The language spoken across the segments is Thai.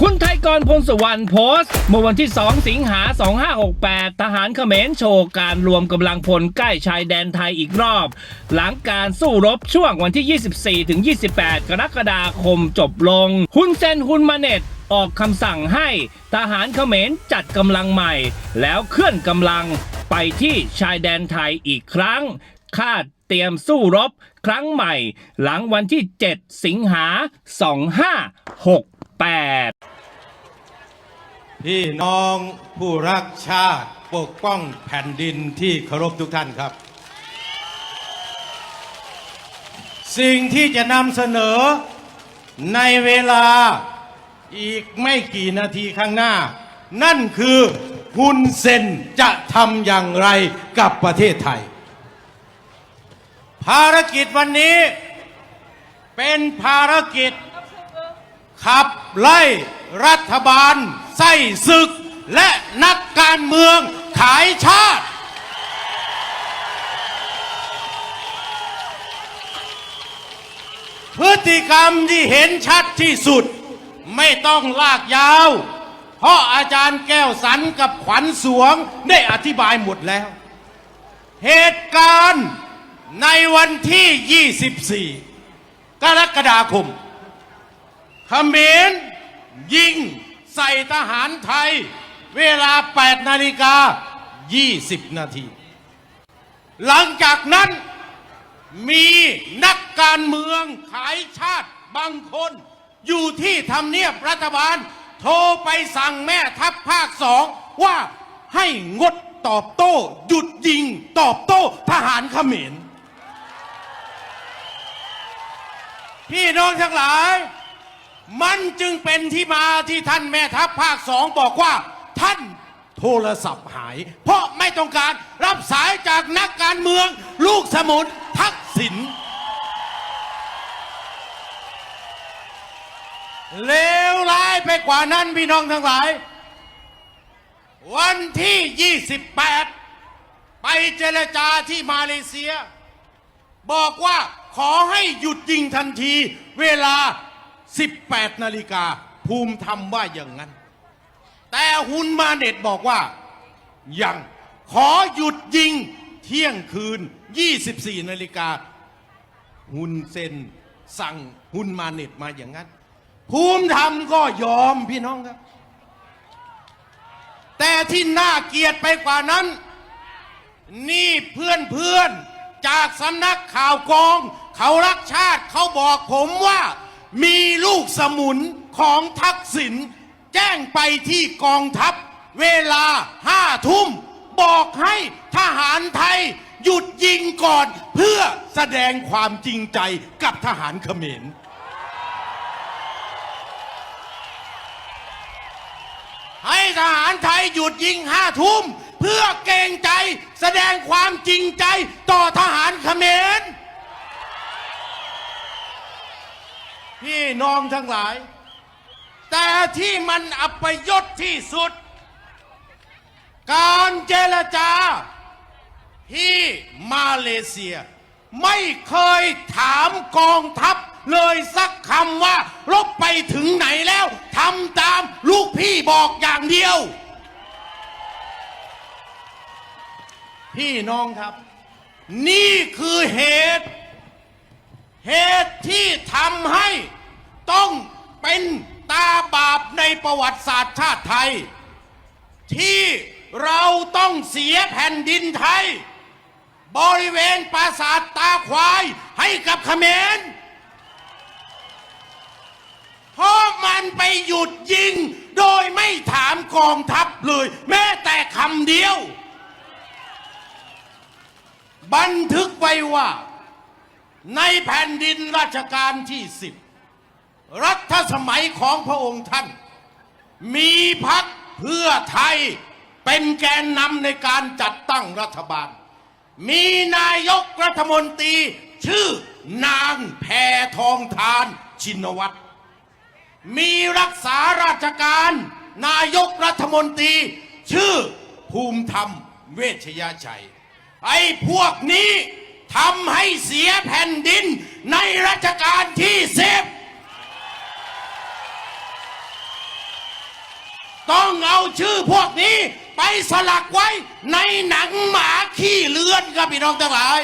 คุณไทยกรพงศวรรณโพสต์ เมื่อวันที่ 2 สิงหา 2568 ทหารเขมรโชว์การรวมกำลังพลใกล้ชายแดนไทยอีกรอบ หลังการสู้รบช่วงวันที่ 24 ถึง 28 กรกฎาคมจบลง ฮุนเซนฮุนมาเน็ตออกคำสั่งให้ทหารเขมรจัดกำลังใหม่ แล้วเคลื่อนกำลังไปที่ชายแดนไทยอีกครั้ง คาดเตรียมสู้รบครั้งใหม่ หลังวันที่ 7 สิงหา 2568 พี่น้องผู้รักชาติปกป้องแผ่นดินที่เคารพทุกท่านครับ สิ่งที่จะนำเสนอในเวลาอีกไม่กี่นาทีข้างหน้า นั่นคือฮุนเซนจะทำอย่างไรกับประเทศไทย ภารกิจวันนี้เป็นภารกิจ ขับไล่รัฐบาล ไส้ศึก และนักการเมืองขายชาติ พฤติกรรมที่เห็นชัดที่สุด ไม่ต้องลากยาว เพราะอาจารย์แก้วสันกับขวัญสวงได้อธิบายหมดแล้ว เหตุการณ์ในวันที่ 24 กรกฎาคม เขมรยิงใส่ทหารไทย เวลา 8 นาฬิกา 20 นาที หลังจากนั้นมีนักการเมืองขายชาติบางคน อยู่ที่ทำเนียบรัฐบาล โทรไปสั่งแม่ทัพภาคสองว่าให้งดตอบโต้ หยุดยิงตอบโต้ทหารเขมรพี่น้องทั้งหลาย มันจึงเป็นที่มาที่ท่านแม่ทัพภาคสองบอกว่า ท่านโทรศัพท์หาย เพราะไม่ต้องการรับสายจากนักการเมือง ลูกสมุนทักษิณเลวร้ายไปกว่านั้นพี่น้องทั้งหลาย วันที่ 28 ไปเจรจาที่มาเลเซีย บอกว่าขอให้หยุดยิงทันทีเวลา 18 นาฬิกา ภูมิธรรมว่าอย่างนั้น แต่ฮุนมาเน็ตบอกว่า ยังขอหยุดยิงเที่ยงคืน 24 นาฬิกาฮุนเซนสั่งฮุนมาเน็ตมาอย่างนั้น ภูมิธรรมก็ยอมพี่น้องครับ แต่ที่น่าเกลียดไปกว่านั้น นี่เพื่อนเพื่อนจากสำนักข่าวกอง เขารักชาติเขาบอกผมว่า มีลูกสมุนของทักษิณแจ้งไปที่กองทัพ เวลาห้าทุ่ม บอกให้ทหารไทย หยุดยิงก่อนเพื่อแสดงความจริงใจกับทหารเขมรให้ทหารไทยหยุดยิงห้าทุ่ม เพื่อเกรงใจแสดงความจริงใจต่อทหารเขมร พี่น้องทั้งหลาย แต่ที่มันอัปยศที่สุด การเจรจา ที่มาเลเซีย ไม่เคยถามกองทัพเลยสักคำว่ารบไปถึงไหนแล้วทำตามลูกพี่บอกอย่างเดียว พี่น้องครับ นี่คือเหตุ เหตุที่ทำให้ต้องเป็นตาบาปในประวัติศาสตร์ชาติไทย ที่เราต้องเสียแผ่นดินไทย บริเวณปราสาทตาควายให้กับเขมรเพราะมันไปหยุดยิงโดยไม่ถามกองทัพเลย แม้แต่คำเดียว บันทึกไว้ว่า ในแผ่นดินราชการที่สิบรัฐสมัยของพระองค์ท่าน มีพักเพื่อไทยเป็นแกนนำในการจัดตั้งรัฐบาล มีนายกรัฐมนตรีชื่อนางแพทองทานชินวัตร มีรักษาราชการนายกรัฐมนตรี ชื่อภูมิธรรมเวชยชัย ไอ้พวกนี้ ทำให้เสียแผ่นดินในรัชกาลที่สิบต้องเอาชื่อพวกนี้ไปสลักไว้ในหนังหมาขี้เลือนครับพี่น้องทั้งหลาย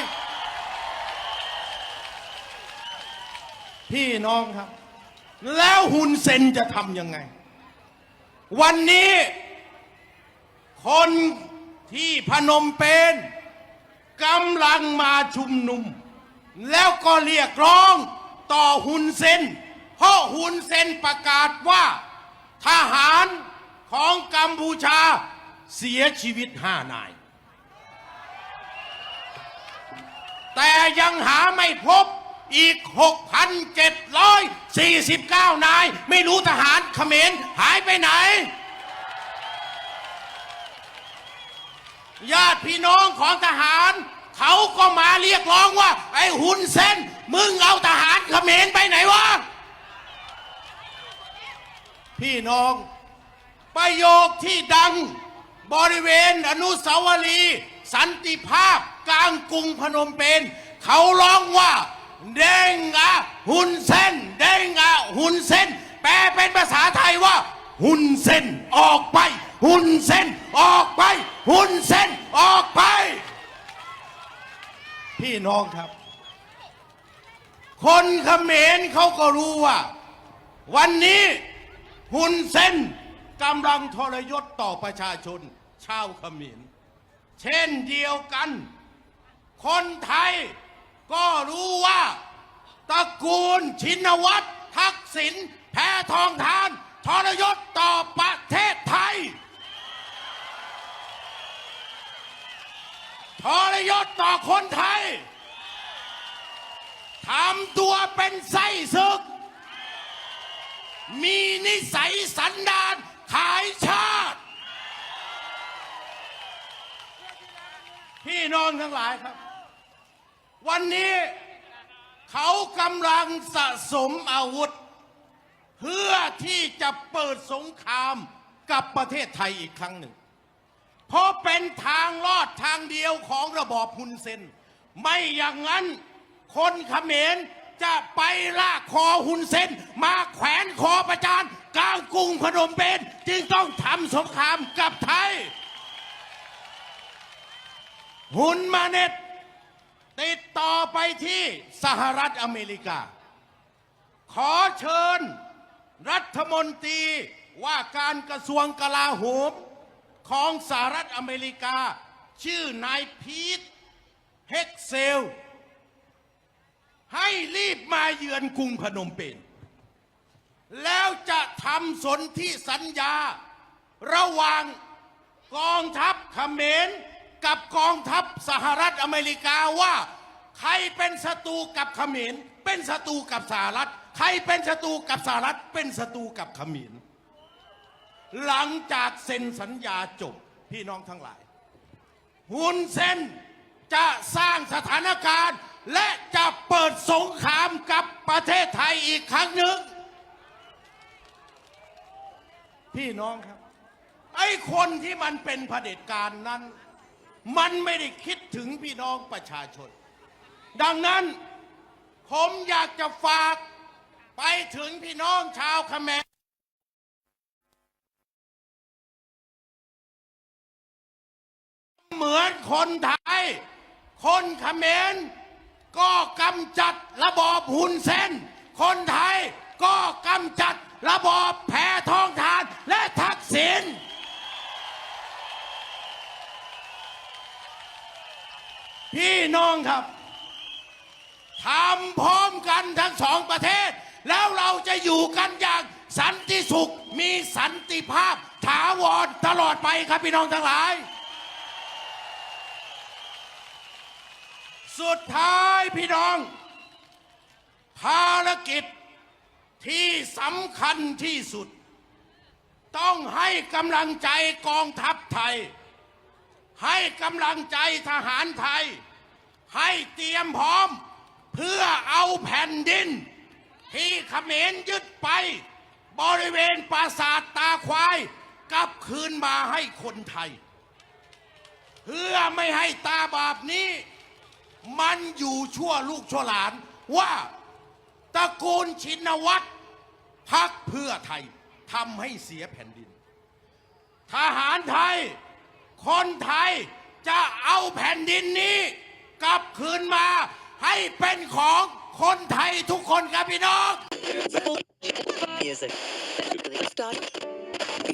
พี่น้องครับ แล้วฮุนเซนจะทำยังไง วันนี้ คนที่พนมเปญ กำลังมาชุมนุม แล้วก็เรียกร้องต่อฮุนเซนเพราะฮุนเซนประกาศว่า ทหารของกัมพูชาเสียชีวิตห้านาย แต่ยังหาไม่พบอีก 6,749 นาย ไม่รู้ทหารเขมรหายไปไหน ญาติพี่น้องของทหาร เขาก็มาเรียกร้องว่า ไอ้หุนเส้นมึงเอาทหารเขมรไปไหนวะ พี่น้อง ประโยคที่ดัง บริเวณอนุสาวรีย์สันติภาพกลางกรุงพนมเปญเขาร้องว่า เด้งอะหุนเส้นเด้งอะหุนเส้นแปลเป็นภาษาไทยว่า หุนเส้นออกไป หุ่นเส้นออกไป หุ่นเส้นออกไป พี่น้องครับ คนเขมรเขาก็รู้ว่า วันนี้หุ่นเซนกำลังทรยศต่อประชาชน ชาวเขมรเช่นเดียวกัน คนไทยก็รู้ว่าตระกูลชินวัตรทักษิณแพทองทานทรยศต่อไประเทศไทย ทรยศต่อคนไทยทำตัวเป็นไส้ศึก มีนิสัยสันดานขายชาติ พี่น้องทั้งหลายครับ วันนี้เขากำลังสะสมอาวุธ เพื่อที่จะเปิดสงครามกับประเทศไทยอีกครั้งหนึ่ง เพราะเป็นทางลอดทางเดียวของระบอบฮุนเซน ไม่อย่างนั้นคนเขมรจะไปลากคอฮุนเซน มาแขวนคอประจานกลางกรุงพนมเปญจึงต้องทำสงครามกับไทยฮุนมาเน็ตติดต่อไปที่สหรัฐอเมริกา ขอเชิญรัฐมนตรีว่าการกระทรวงกลาโหม ของสหรัฐอเมริกา ชื่อนายพีทเฮกเซล ให้รีบมาเยือนกรุงพนมเปญแล้วจะทำสนธิสัญญา ระหว่างกองทัพเขมรกับกองทัพสหรัฐอเมริกาว่าใครเป็นศัตรูกับเขมรเป็นศัตรูกับสหรัฐ ใครเป็นศัตรูกับสหรัฐเป็นศัตรูกับเขมร หลังจากเซ็นสัญญาจบพี่น้องทั้งหลายฮุนเซนจะสร้างสถานการณ์ และจะเปิดสงครามกับประเทศไทยอีกครั้งหนึ่ง พี่น้องครับ ไอ้คนที่มันเป็นเผด็จการนั้น มันไม่ได้คิดถึงพี่น้องประชาชน ดังนั้นผมอยากจะฝากไปถึงพี่น้องชาวเขมร เหมือนคนไทย คนเขมรก็กำจัดระบอบหุนเซนคนไทยก็กำจัดระบอบแพทองทานและทักษิณพี่น้องครับทำพร้อมกันทั้งสองประเทศ แล้วเราจะอยู่กันอย่างสันติสุขมีสันติภาพถาวรตลอดไปครับพี่น้องทั้งหลาย สุดท้ายพี่น้อง ภารกิจที่สำคัญที่สุด ต้องให้กำลังใจกองทัพไทย ให้กำลังใจทหารไทย ให้เตรียมพร้อม เพื่อเอาแผ่นดิน ที่เขมรยึดไป บริเวณปราสาทตาควายกลับคืนมาให้คนไทย เพื่อไม่ให้ตาบาปนี้ มันอยู่ชั่วลูกชั่วหลานว่าตระกูลชินวัตรพักเพื่อไทยทำให้เสียแผ่นดิน ทหารไทย คนไทยจะเอาแผ่นดินนี้ กลับคืนมาให้เป็นของคนไทยทุกคนครับพี่น้อง Music. Start.